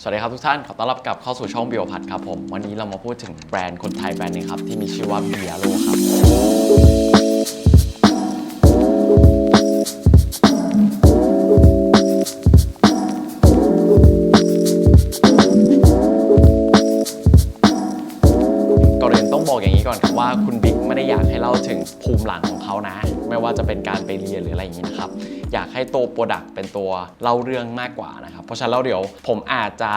สวัสดีครับทุกท่าน ขอต้อนรับกลับเข้าสู่ช่องบิโอพัดครับผม วันนี้เรามาพูดถึงแบรนด์คนไทยแบรนด์หนึงครับ ที่มีชื่อว่าเบียโลครับ เขานะ ไม่ว่าจะเป็นการไปเรียนหรืออะไรอย่างนี้นะครับ อยากให้ตัวโปรดักต์เป็นตัวเล่าเรื่องมากกว่านะครับ เพราะฉะนั้นแล้วเดี๋ยวผมอาจจะ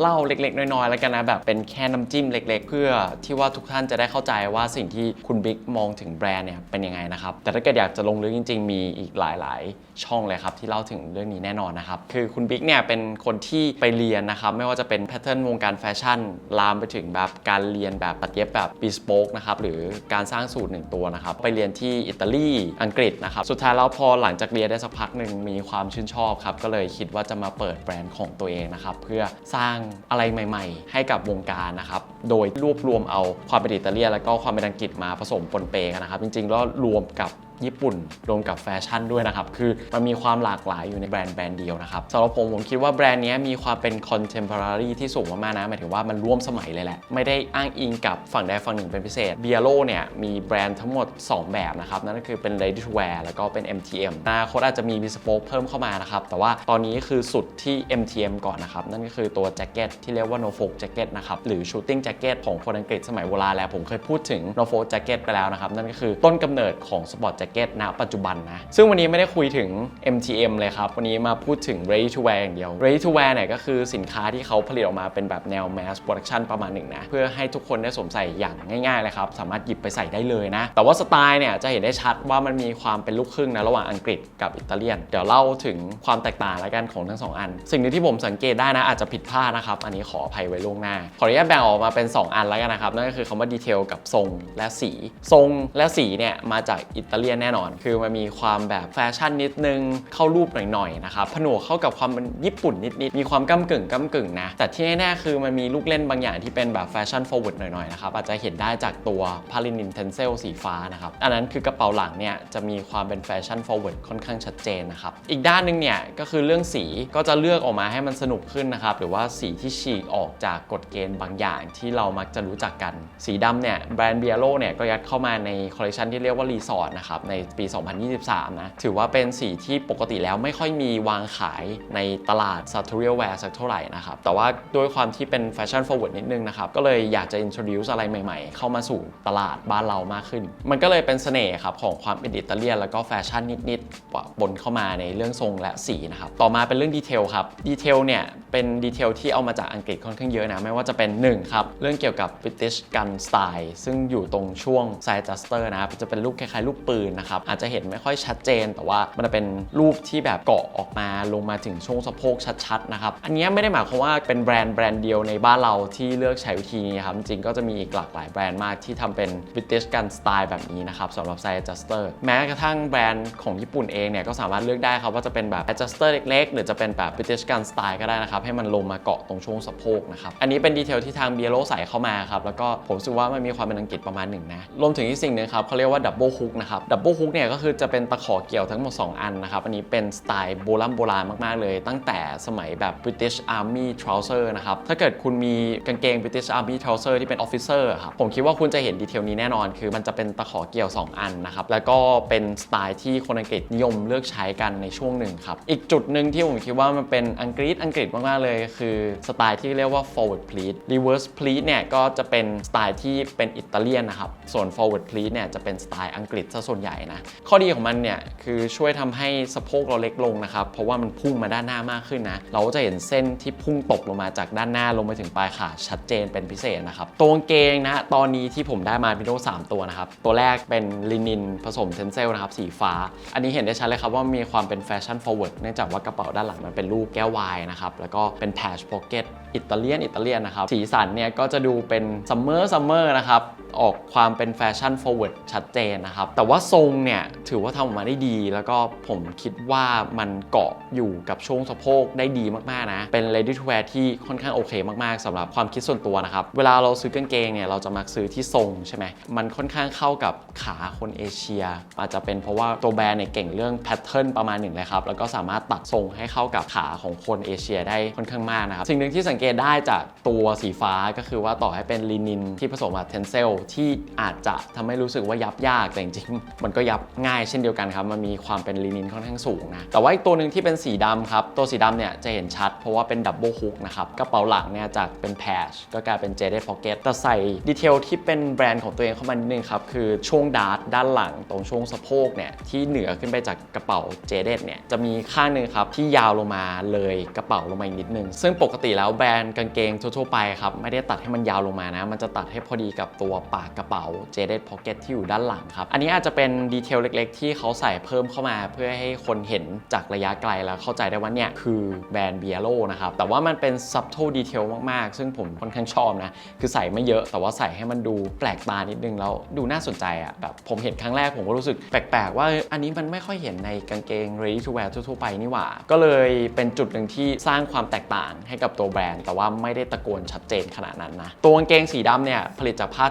เล่าเล็ก ๆ น้อยๆแล้วกันนะแบบเป็นแค่น้ำจิ้มเล็ก ๆ เพื่อที่ว่าทุกท่านจะได้เข้าใจว่าสิ่งที่คุณบิ๊กมองถึงแบรนด์เนี่ยเป็นยังไงนะครับแต่ถ้าเกิดอยากจะลงลึกจริง ๆ มีอีกหลาย ๆช่องเลยครับที่เล่าถึงเรื่องนี้แน่นอนนะครับ คือคุณบิ๊กเนี่ยเป็นคนที่ไปเรียนนะครับ ไม่ว่าจะเป็นแพทเทิร์นวงการแฟชั่น ลามไปถึงแบบการเรียนแบบตัดเย็บแบบ bespoke นะครับหรือการสร้างสูตรหนึ่งตัวนะครับ ไปเรียนที่อิตาลีอังกฤษนะครับ สุดท้ายแล้วพอหลังจากเรียนได้สักพักหนึ่งมีความชื่นชอบครับ ก็เลยคิดว่าจะมาเปิดแบรนด์ของตัวเองนะครับ เพื่อสร้างอะไรใหม่ ๆ ให้กับวงการนะครับ โดยรวบรวมเอาความเป็นอิตาเลียนแล้วก็ความเป็นอังกฤษมาผสมปนเปกันนะครับ จริงๆแล้วรวมกับ ญี่ปุ่นรวมกับแฟชั่นด้วยนะครับ คือมันมีความหลากหลายอยู่ในแบรนด์แบรนด์เดียวนะครับสำหรับผมผมคิดว่าแบรนด์นี้มีความเป็น contemporary ที่สูงมากๆนะหมายถึงว่ามันร่วมสมัยเลยแหละ ไม่ได้อ้างอิงกับฝั่งใดฝั่งหนึ่งเป็นพิเศษ b บียโ o เนี่ยมีแบรนด์ทั้งหมด 2 แบบนะครับ นั่นก็คือเป็น ready to wear แล้วก็เป็น MTM อนาคตอาจจะมี bespoke เพิ่มเข้ามานะครับ แต่ว่าตอนนี้คือสุดที่ MTM ก่อนนะครับ นั่นก็คือตัวแจ็คเก็ตที่เรียกว่า Norfolk jacket นะครับ หรือ shooting jacket ของคนอังกฤษสมัยโบราณแล้วผมเคยพูดถึง Norfolk jacket ไปแล้วนะครับ นั่นก็คือต้นกำเนิดของ sport jacket ณปัจจุบันนะ ซึ่งวันนี้ไม่ได้คุยถึง MTM เลยครับ วันนี้มาพูดถึง ready to wear อย่างเดียว ready to wear เนี่ยก็คือสินค้าที่เขาผลิตออกมาเป็นแบบแนว mass production ประมาณหนึ่งนะ เพื่อให้ทุกคนได้สวมใส่อย่างง่ายๆเลยครับ สามารถหยิบไปใส่ได้เลยนะ แต่ว่าสไตล์เนี่ยจะเห็นได้ชัดว่ามันมีความเป็นลูกครึ่งนะระหว่างอังกฤษกับอิตาเลียน เดี๋ยวเล่าถึงความแตกต่างแล้วกันของทั้งสองอัน สิ่งนึงที่ผมสังเกตได้นะอาจจะผิดพลาดนะครับ อันนี้ขออภัยไว้ล่วงหน้า ขออนุญาตแบ่งออกมาเป็น 2 อันแล้วกันนะครับ นั่นก็คือคำว่าดีเทลกับทรงและสี ทรงและสีเนี่ยมาจากอิตาเลียนแน่นอน คือมันมีความแบบแฟชั่นนิดนึง เข้ารูปหน่อยๆนะครับผนวกเข้ากับความเป็นญี่ปุ่นนิดๆมีความก้ากึ่งก้ากึ่งนะ แต่ที่แน่ๆคือมันมีลูกเล่นบางอย่างที่เป็นแบบแฟชั่น forward หน่อยๆนะครับอาจจะเห็นได้จากตัวพาลินินเทนเซลสีฟ้านะครับอันนั้นคือกระเป๋าหลังเนี่ยจะมีความเป็นแฟชั่น forward ค่อนข้างชัดเจนนะครับอีกด้านหนึงเนี่ยก็คือเรื่องสีก็จะเลือกออกมาให้มันสนุกขึ้นนะครับหรือว่าสีที่ฉีกออกจากกฎเกณฑ์บางอย่างที่เรามักจะรู้จักกัน สีดำเนี่ยแบรนด์เบียโ o เนี่ยก็ยัดเข้ามาในคอลเลคชันที่เรียกว่ารีสอร์ทนะครับในปี 2023 นะ ถือว่าเป็นสีที่ปกติแล้วไม่ค่อยมีวางขายในตลาด s a t u r i a l wear สักเท่าไหร่นะครับ แต่ว่าด้วยความที่เป็นแฟชั่น forward นิดนึงนะครับ ก็เลยอยากจะ introduce อะไรใหม่ๆ เข้ามาสู่ตลาดบ้านเรามากขึ้น มันก็เลยเป็นเสน่ห์ครับของความเป็นอิตาเลียนแล้วก็แฟชั่นนิดๆปะปนเข้ามาในเรื่องทรงและสีนะครับ ต่อมาเป็นเรื่องดีเทลครับ ดีเทลเนี่ยเป็นดีเทลที่เอามาจากอังกฤษค่อนข้างเยอะนะ ไม่ว่าจะเป็น1ครับเรื่องเกี่ยวกับ British Gun Style ซึ่งอยู่ตรงช่วง side adjuster นะครับจะเป็นรูปคล้ายๆรูปปืนนะครับอาจจะเห็นไม่ค่อยชัดเจน แต่ว่ามันจะเป็นรูปที่แบบเกาะออกมาลงมาถึงช่วงสะโพกชัดๆนะครับอันนี้ไม่ได้หมายความว่าเป็นแบรนด์แบรนด์เดียวในบ้านเราที่เลือกใช้วิธีนี้ครับจริงก็จะมีอีกหลากหลายแบรนด์มากที่ทำเป็น British Gun Style แบบนี้นะครับสำหรับ side adjuster แม้กระทั่งแบรนด์ของญี่ปุ่นเองเนี่ยก็สามารถเลือกได้ครับว่าจะเป็นแบบ adjuster เล็กๆ หรือจะเป็นแบบ British Gun Style ก็ได้นะครับ ให้มันลงมาเกาะตรงช่วงสะโพกนะครับ อันนี้เป็นดีเทลที่ทางเบียโ o ใส่เข้ามาครับ แล้วก็ผมรู้สึกว่ามันมีความเป็นอังกฤษประมาณหนึ่งนะ รวมถึงอีกสิ่งหนึ่งครับเขาเรียกว่าดับเบิลฮุกนะครับดับเบิลฮุกเนี่ยก็คือจะเป็นตะขอเกี่ยวทั้งหมด 2 อันนะครับ อันนี้เป็นสไตล์โบราณโบราณมาก ๆ เลย ตั้งแต่สมัยแบบ British Army Trouser นะครับ ถ้าเกิดคุณมีกางเกง British Army Trouser ที่เป็น Officer อะครับผมคิดว่าคุณจะเห็นดีเทลนี้แน่นอน คือมันจะเป็นตะขอเกี่ยว 2 อันนะครับ แล้วก็เป็นสไตล์ที่คนอังกฤษนิยมเลือกใช้กันในช่วงหนึ่งครับ อีกจุดหนึ่งที่ผมคิดว่ามันเป็นอังกฤษอังกฤษมาก ๆ เลย คือสไตล์ที่เรียกว่า forward pleat reverse pleat เนี่ยก็จะเป็นสไตล์ที่เป็นอิตาเลียนนะครับ ส่วน forward pleat เนี่ยจะเป็นสไตล์อังกฤษซะส่วนใหญ่นะ ข้อดีของมันเนี่ยคือช่วยทำให้สะโพกเราเล็กลงนะครับ เพราะว่ามันพุ่งมาด้านหน้ามากขึ้นนะ เราก็จะเห็นเส้นที่พุ่งตกลงมาจากด้านหน้าลงไปถึงปลายขาชัดเจนเป็นพิเศษนะครับ ตัวกางเกงนะตอนนี้ที่ผมได้มาพิโด3ตัวนะครับ ตัวแรกเป็นลินินผสมเทนเซลนะครับสีฟ้า อันนี้เห็นได้ชัดเลยครับว่ามีความเป็นแฟชั่น forward เนื่องจากว่ากระเป๋าด้านหลังมันเป็นรูปแก้ววายนะครับแล้วก็เป็น patch pocket อิตาเลียนอิตาเลียนนะครับสีสันเนี่ยก็จะดูเป็นซัมเมอร์ซัมเมอร์นะครับ ออกความเป็นแฟชั่น forward ชัดเจนนะครับ แต่ว่าทรงรงเนี่ยถือว่าทำออกมาได้ดี แล้วก็ผมคิดว่ามันเกาะอยู่กับช่วงสะโพกได้ดีมากๆนะ เป็น ready to wear ที่ค่อนข้างโอเคมากๆสำหรับความคิดส่วนตัวนะครับ เวลาเราซื้อกางเกงเนี่ยเราจะมักซื้อที่ทรงใช่ไหมมันค่อนข้างเข้ากับขาคนเอเชีย อาจจะเป็นเพราะว่าตัวแบรนด์เนี่ยเก่งเรื่องแพทเทิร์นประมาณหนึ่งเลยครับแล้วก็สามารถตัดทรงให้เข้ากับขาของคนเอเชียได้ค่อนข้างมากนะครับสิ่งหนึ่งที่สังเกตได้จากตัวสีฟ้าก็คือว่าต่อให้เป็นลินินที่ผสมกับเทนเซลที่อาจจะทำให้รู้สึกว่ายับยากแต่จริงๆมันก็ยับง่ายเช่นเดียวกันครับ มันมีความเป็นลินินค่อนข้างสูงนะแต่ว่าอีกตัวหนึ่งที่เป็นสีดำครับตัวสีดำเนี่ยจะเห็นชัดเพราะว่าเป็นดับเบิลฮุกนะครับกระเป๋าหลังเนี่ยจากเป็นแพชก็กลายเป็นเจเด p พ็อกเก็ตแต่ใส่ดีเทลที่เป็นแบรนด์ของตัวเองเข้ามานิดนึงครับคือช่วงดาร์ตด้านหลังตรงช่วงสะโพกเนี่ยที่เหนือขึ้นไปจากกระเป๋าเจเดเนี่ยจะมีข้างหนึ่งครับที่ยาวลงมาเลยกระเป๋าลงมาอีกนิดนึง ซึ่งปกติแล้วแบรนด์กางเกงทั่วๆไปครับไม่ได้ตัดให้มันยาวลงมานะ มันจะตัดให้พอดีกับตัวปากกระเป๋า Jaded Pocket ที่อยู่ด้านหลังครับ อันนี้อาจจะเป็นดีเทลเล็ก ๆ ที่เขาใส่เพิ่มเข้ามา เพื่อให้คนเห็นจากระยะไกลแล้วเข้าใจได้ว่าเนี่ยคือแบรนด์ b i a l o นะครับ แต่ว่ามันเป็น subtle detail มาก ๆ ซึ่งผมค่อนข้างชอบนะ คือใส่ไม่เยอะแต่ว่าใส่ให้มันดูแปลกตานิดนึงแล้วดูน่าสนใจอะแบบผมเห็นครั้งแรกผมก็รู้สึกแปลก ๆ ว่าอันนี้มันไม่ค่อยเห็นในกางเกง ready to wear ทั่ว ๆ ไปนี่หว่า ก็เลยเป็นจุดหนึ่งที่สร้างความแตกต่างให้กับตัวแบรนด์ แต่ว่าไม่ได้ตะโกนชัดเจนขนาดนั้นนะตัวกางเกงสีดำเนี่ยผลิตจากผ้า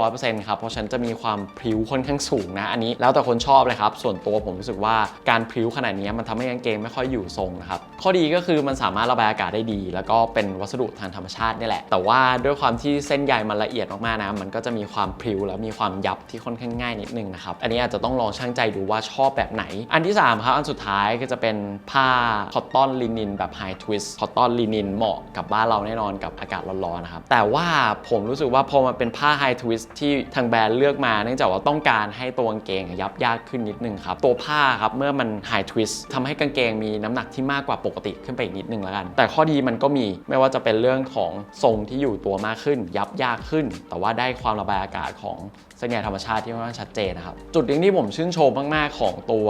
ร้อยเทนเซล100%ครับ เพราะฉะนันจะมีความพริ้วค่อนข้างสูงนะ อันนี้แล้วแต่คนชอบเลยครับ ส่วนตัวผมรู้สึกว่าการพริ้วขนาดนี้มันทำให้กางเกงไม่ค่อยอยู่ทรงนะครับ ข้อดีก็คือมันสามารถระบายอากาศได้ดี แล้วก็เป็นวัสดุทางธรรมชาตินี่แหละ แต่ว่าด้วยความที่เส้นใยมันละเอียดมากๆนะ มันก็จะมีความพริ้วแล้วมีความยับที่ค่อนข้างง่ายนิดนึงนะครับ อันนี้อาจจะต้องลองช่างใจดูว่าชอบแบบไหน อันที่สามครับ อันสุดท้ายก็จะเป็นผ้าคอตตอนลินินแบบไฮทวิสต์คอตตอนลินินเหมาะกับบ้านเราแน่นอนกับอากาศร้อนๆนะครับ แต่ว่าผมรู้สึกว่าพอมันเป็นผ้าไฮทวิสสที่ทางแบรนด์เลือกมา เนื่องจากว่าต้องการให้ตัวกางเกงยับยากขึ้นนิดนึงครับ ตัวผ้าครับเมื่อมันไฮทวิสทำให้กางเกงมีน้ำหนักที่มากกว่าปกติขึ้นไปอีกนิดนึงแล้วกัน แต่ข้อดีมันก็มีไม่ว่าจะเป็นเรื่องของทรงที่อยู่ตัวมากขึ้น ยับยากขึ้น แต่ว่าได้ความระบายอากาศของ ส้นใยธรรมชาติที่ค่อนข้างชัดเจนนะครับ จุดหนึ่งที่ผมชื่นชมมากๆ ของตัว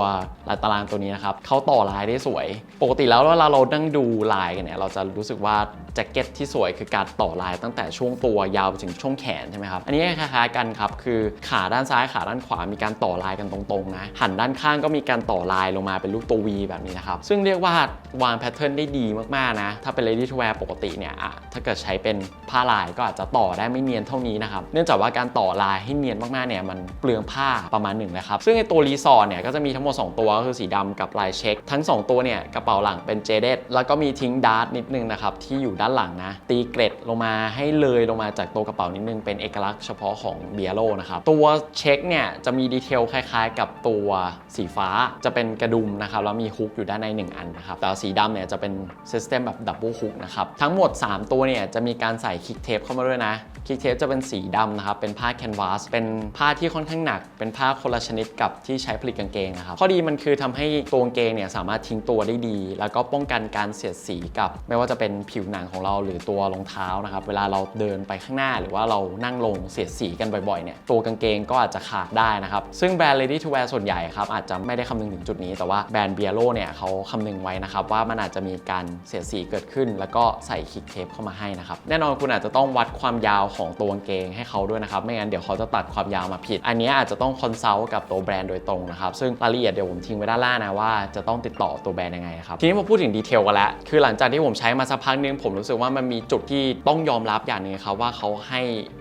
ลายตารางตัวนี้นะครับเขาต่อลายได้สวย ปกติแล้วเวลาเรานั่งดูลายกันเนี่ยเราจะรู้สึกว่าแจ็คเก็ตที่สวยคือการต่อลายตั้งแต่ช่วงตัวยาวไปถึงช่วงแขนใช่ไหมครับอันนี้คล้ายๆกันครับคือขาด้านซ้ายขาด้านขวามีการต่อลายกันตรงๆนะหันด้านข้างก็มีการต่อลายลงมาเป็นรูปตัว V แบบนี้นะครับซึ่งเรียกว่าวางแพทเทิร์นได้ดีมากๆนะถ้าเป็น ready to wear ปกติเนี่ยถ้าเกิดใช้เป็นผ้าลายก็อาจจะต่อได้ไม่เนียนเท่านี้นะครับเนื่องจากว่าการต่อลายให้เนียนมากๆเนี่ยมันเปลืองผ้าประมาณหนึ่งนะครับ ซึ่งในตัวรีสอร์ทเนี่ยก็จะมีทั้งหมด 2 ตัวก็คือสีดำกับลายเช็ค ทั้ง 2 ตัวเนี่ยกระเป๋าหลังเป็นเจเดตแล้วก็มีทิ้งดาร์ตนิดนึงนะครับที่อยู่ด้านหลังนะ ตีเกรดลงมาให้เลยลงมาจากตัวกระเป๋านิดนึงเป็นเอกลักษณ์เฉพาะของเบียโลนะครับตัวเช็คเนี่ยจะมีดีเทลคล้ายๆ กับตัวสีฟ้าจะเป็นกระดุมนะครับแล้วมีฮุกอยู่ด้านใน 1 อันนะครับแต่สีดำเนี่ยจะเป็นซิสเต็มแบบดับเบิลฮุกนะครับทั้งหมด 3 ตัวเนี่ยจะมีการใส่คิกเทปเข้ามาด้วยนะคิกเทปจะเป็นสีดำนะครับเป็นผ้าแคนวาสเป็นผ้าที่ค่อนข้างหนัก เป็นผ้าคนละชนิดกับที่ใช้ผลิตกางเกงนะครับข้อดีมันคือทำให้ตัวกางเกงเนี่ยสามารถทิ้งตัวได้ดี แล้วก็ป้องกันการเสียดสีกับ ไม่ว่าจะเป็นผิวหนังของเราหรือตัวรองเท้านะครับเวลาเราเดินไปข้างหน้า หรือว่าเรานั่งลงเสียดสีกันบ่อยๆเนี่ยตัวกางเกงก็อาจจะขาดได้นะครับซึ่งแบรนด์ Ready to Wear ส่วนใหญ่ครับอาจจะไม่ได้คำนึงถึงจุดนี้ แต่ว่าแบรนด์เบียโลเนี่ยเขาคำนึงไว้นะครับว่ามันอาจจะมีการเสียดสีเกิดขึ้น แล้วก็ใส่คิกเทปเข้ามาให้นะครับแน่นอนคุณอาจจะต้องวัดความยาวของตัวกางเกงให้เขาด้วยนะครับไม่งั้นเดี๋ยวเขาจะตัดความยาวมาผิด อันนี้อาจจะต้องคอนซัลท์กับตัวแบรนด์โดยตรงนะครับ ซึ่งรายละเอียดเดี๋ยวผมทิ้งไว้ด้านล่างนะว่าจะต้องติดต่อตัวแบรนด์ยังไงครับ ทีนี้มาพูดถึงดีเทลกันแล้วคือหลังจากที่ผมใช้มาสักพักนึงผมรู้สึกว่ามันมีจุดที่ต้องยอมรับอย่างหนึงครับว่าเขาให้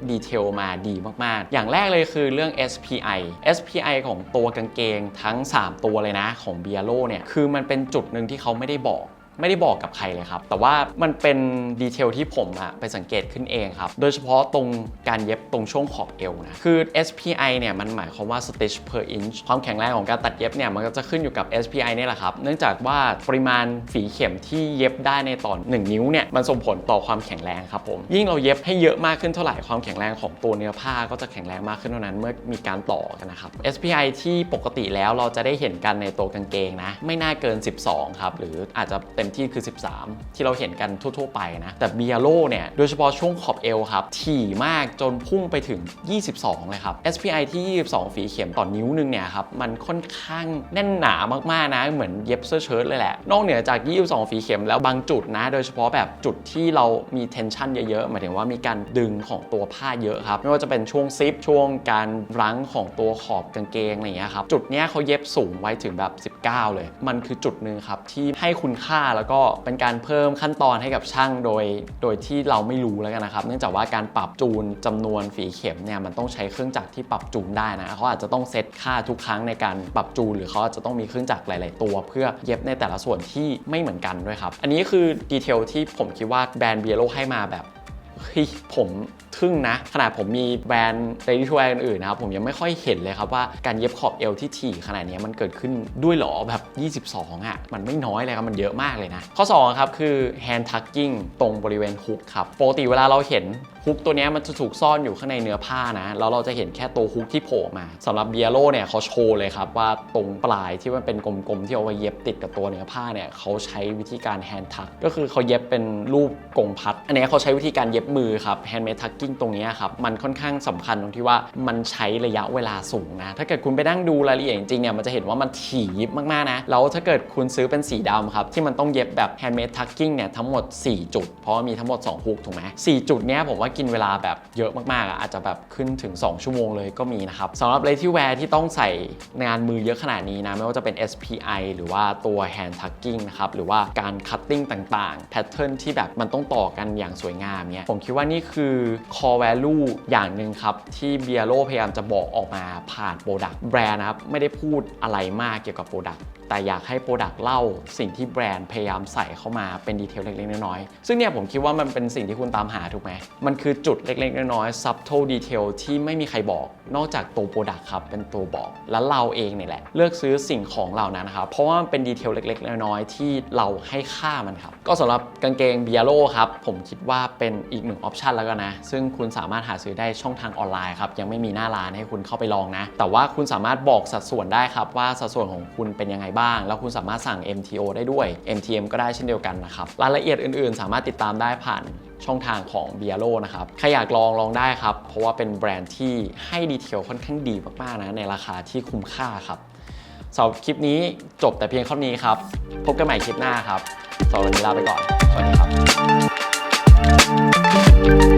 ดีเทลมาดีมากๆ อย่างแรกเลยคือเรื่อง SPI SPI ของตัวกางเกงทั้ง 3 ตัวเลยนะของ b i a l o เนี่ยคือมันเป็นจุดหนึ่งที่เขาไม่ได้บอก ไม่ได้บอกกับใครเลยครับ แต่ว่ามันเป็นดีเทลที่ผมอะไปสังเกตขึ้นเองครับ โดยเฉพาะตรงการเย็บตรงช่วงขอบเอวนะ คือ SPI เนี่ยมันหมายความว่า stitch per inch ความแข็งแรงของการตัดเย็บเนี่ยมันก็จะขึ้นอยู่กับ SPI เนี่ยแหละครับ เนื่องจากว่าปริมาณฝีเข็มที่เย็บได้ในตอน 1 นิ้วเนี่ยมันส่งผลต่อความแข็งแรงครับผม ยิ่งเราเย็บให้เยอะมากขึ้นเท่าไหร่ความแข็งแรงของตัวเนื้อผ้าก็จะแข็งแรงมากขึ้นเท่านั้นเมื่อมีการต่อกันนะครับ SPI ที่ปกติแล้วเราจะได้เห็นกันในตัวกางเกงนะไม่น่าเกิน 12 ครับหรืออาจจะเต็มต็มที่คือ 13 ที่เราเห็นกันทั่ว ๆ ไปนะ แต่เบียโลเนี่ย โดยเฉพาะช่วงขอบเอวครับ ถี่มากจนพุ่งไปถึง 22 เลยครับ SPI ที่ 22 ฝีเข็มต่อนนิ้วนึงเนี่ยครับ มันค่อนข้างแน่นหนามากๆนะ เหมือนเย็บเสื้อเชิ้ตเลยแหละ นอกเหนือจาก 22 ฝีเข็มแล้วบางจุดนะ โดยเฉพาะแบบจุดที่เรามี tension เยอะๆ หมายถึงว่ามีการดึงของตัวผ้าเยอะครับ ไม่ว่าจะเป็นช่วงซิปช่วงการรั้งของตัวขอบกางเกงอะไรอย่างเงี้ยครับ จุดเนี้ยเขาเย็บสูงไว้ถึงแบบ 19 เลย มันคือจุดหนึ่งครับที่ให้คุณค่าแล้วก็เป็นการเพิ่มขั้นตอนให้กับช่างโดย โดยที่เราไม่รู้แล้วกันนะครับ เนื่องจากว่าการปรับจูนจำนวนฝีเข็มเนี่ยมันต้องใช้เครื่องจักรที่ปรับจูนได้นะเขาอาจจะต้องเซตค่าทุกครั้งในการปรับจูน หรือเขาอาจจะต้องมีเครื่องจักรหลาย ๆ ตัว เพื่อเย็บในแต่ละส่วนที่ไม่เหมือนกันด้วยครับอันนี้คือดีเทลที่ผมคิดว่าแบรนด์เบียโลให้มาแบบ เฮ้ยผมทึ่งนะ ขนาดผมมีแบรนด์ ready to wear อื่นๆนะครับ ผมยังไม่ค่อยเห็นเลยครับว่าการเย็บขอบเอวที่ถี่ขนาดนี้มันเกิดขึ้นด้วยหรอแบบ 22 อะ มันไม่น้อยเลยครับ มันเยอะมากเลยนะ ข้อ 2 ครับ คือ hand tucking ตรงบริเวณฮุกครับปกติเวลาเราเห็น ฮุกตัวเนี้ยมันจะถูกซ่อนอยู่ข้างในเนื้อผ้านะ แล้วเราจะเห็นแค่ตัวฮุกที่โผล่มาสำหรับเบียโลเนี่ยเขาโชว์เลยครับว่าตรงปลายที่มันเป็นกลมๆที่เอาไว้เย็บติดกับตัวเนื้อผ้าเนี่ยเขาใช้วิธีการ hand tuck ก็คือเขาเย็บเป็นรูปกงพัด อันนี้เขาใช้วิธีการเย็บมือครับ handmade tucking ตรงนี้ครับมันค่อนข้างสำคัญตรงที่ว่ามันใช้ระยะเวลาสูงนะ ถ้าเกิดคุณไปนั่งดูรายละเอียดจริงเนี่ยมันจะเห็นว่ามันถี่ยิบมากๆนะแล้วถ้าเกิดคุณซื้อเป็นสีดำครับที่มันต้องเย็บแบบ handmade tucking เนี่ยทั้งหมด 4 จุด เพราะมีทั้งหมด2ฮุกถูกไหม4จุดเนี้ยผมว่ากินเวลาแบบเยอะมากๆ อาจจะแบบขึ้นถึง 2 ชั่วโมงเลยก็มีนะครับสำหรับเลที่แวร์ที่ต้องใส่งานมือเยอะขนาดนี้นะ ไม่ว่าจะเป็น SPI หรือว่าตัว hand tucking นะครับ หรือว่าการ cutting ต่างๆ pattern ที่แบบมันต้องต่อกันอย่างสวยงามเนี่ยผมคิดว่านี่คือ core value อย่างหนึ่งครับ ที่เบียโ o พยายามจะบอกออกมาผ่านโปรดักต์แบรนด์นะครับ ไม่ได้พูดอะไรมากเกี่ยวกับโปรดักต์แต่อยากให้โปรดักต์เล่าสิ่งที่แบรนด์พยายามใส่เข้ามาเป็นดีเทลเล็กๆน้อยๆซึ่งเนี่ยผมคิดว่ามันเป็นสิ่งที่คุณตามหาถูกไหมมันคือจุดเล็กๆน้อยๆ subtle detail ที่ไม่มีใครบอก นอกจากตัวโปรดักต์ครับเป็นตัวบอกแล้วเราเองเนี่ยแหละ เลือกซื้อสิ่งของเหล่านั้นนะครับเพราะว่ามันเป็นดีเทลเล็กๆน้อยๆที่เราให้ค่ามันครับก็สำหรับกางเกงเบียโ o ครับผมคิดว่าเป็นอีกหนึ่งออปชันแล้วกันนะซึ่งคุณสามารถหาซื้อได้ช่องทางออนไลน์ครับยังไม่มีหน้าร้านให้คุณเข้าไปลองนะ แต่ว่าคุณสามารถบอกสัดส่วนได้ครับว่าสัดส่วนของคุณเป็นยังไงบ้าง แล้วคุณสามารถสั่ง MTO ได้ด้วย MTM ก็ได้เช่นเดียวกันนะครับ รายละเอียดอื่นๆ สามารถติดตามได้ผ่านช่องทางของ b i a l o นะครับ ใครอยากลองลองได้ครับ เพราะว่าเป็นแบรนด์ที่ให้ดีเทลค่อนข้างดีมากๆนะในราคาที่คุ้มค่าครับสำหรับคลิปนี้จบแต่เพียงเท่านี้ครับ พบกันใหม่คลิปหน้าครับสำหรับวันนี้ลาไปก่อน สวัสดีครับ